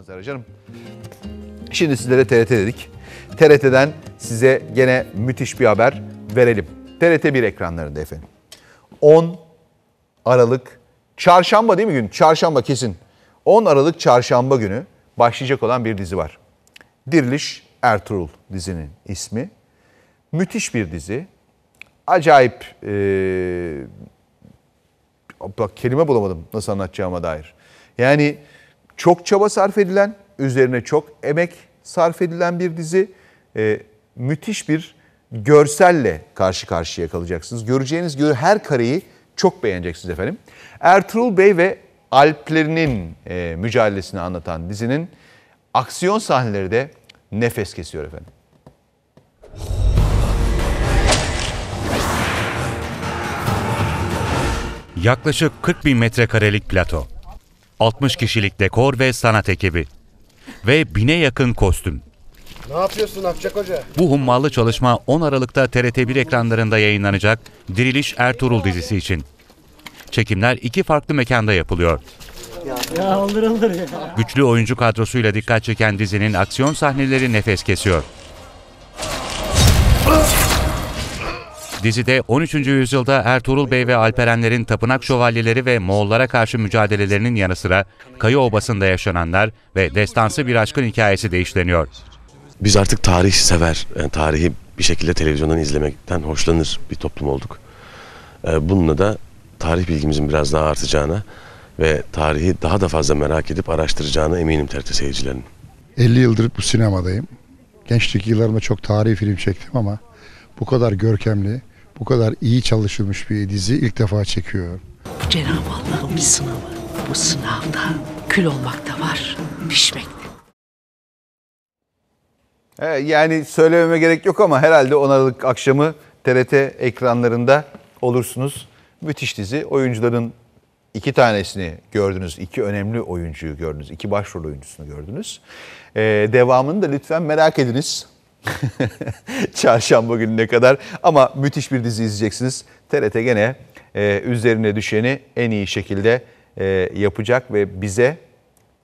ekranlara canım. Şimdi sizlere TRT dedik. TRT'den size gene müthiş bir haber verelim. TRT 1 ekranlarında efendim. 10 Aralık çarşamba değil mi gün? Çarşamba kesin. 10 Aralık çarşamba günü başlayacak olan bir dizi var. Diriliş Ertuğrul dizinin ismi. Müthiş bir dizi. Acayip eee bak kelime bulamadım nasıl anlatacağıma dair. Yani çok çaba sarf edilen, üzerine çok emek sarf edilen bir dizi. Ee, müthiş bir görselle karşı karşıya kalacaksınız. Göreceğiniz gibi her kareyi çok beğeneceksiniz efendim. Ertuğrul Bey ve Alplerinin e, mücadelesini anlatan dizinin aksiyon sahneleri de nefes kesiyor efendim. Yaklaşık 40 bin metrekarelik plato. 60 kişilik dekor ve sanat ekibi. Ve bine yakın kostüm. Ne yapıyorsun Akçak Hoca? Bu hummalı çalışma 10 Aralık'ta TRT1 ekranlarında yayınlanacak Diriliş Ertuğrul dizisi için. Çekimler iki farklı mekanda yapılıyor. Ya olur olur ya. Güçlü oyuncu kadrosuyla dikkat çeken dizinin aksiyon sahneleri nefes kesiyor. Dizide 13. yüzyılda Ertuğrul Bey ve Alperenlerin tapınak şövalyeleri ve Moğollara karşı mücadelelerinin yanı sıra Kayı Obası'nda yaşananlar ve destansı bir aşkın hikayesi de işleniyor. Biz artık tarih sever, yani tarihi bir şekilde televizyondan izlemekten hoşlanır bir toplum olduk. Ee, Bununla da tarih bilgimizin biraz daha artacağına ve tarihi daha da fazla merak edip araştıracağına eminim TRT seyircilerinin. 50 yıldır bu sinemadayım. Gençlik yıllarımda çok tarihi film çektim ama bu kadar görkemli, bu kadar iyi çalışılmış bir dizi ilk defa çekiyorum. Cenab-ı Allah'ın bir sınavı. Bu sınavda kül olmak da var, pişmek de. Ee, Yani söylememe gerek yok ama herhalde 10 Aralık akşamı TRT ekranlarında olursunuz. Müthiş dizi. Oyuncuların iki tanesini gördünüz. iki önemli oyuncuyu gördünüz. iki başrol oyuncusunu gördünüz. Ee, devamını da lütfen merak ediniz. Çarşamba gününe kadar. Ama müthiş bir dizi izleyeceksiniz. TRT gene e, üzerine düşeni en iyi şekilde e, yapacak ve bize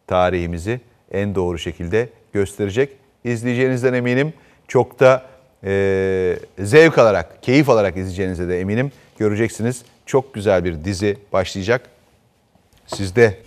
tarihimizi en doğru şekilde gösterecek. İzleyeceğinizden eminim. Çok da e, zevk alarak, keyif alarak izleyeceğinize de eminim. Göreceksiniz çok güzel bir dizi başlayacak. Siz de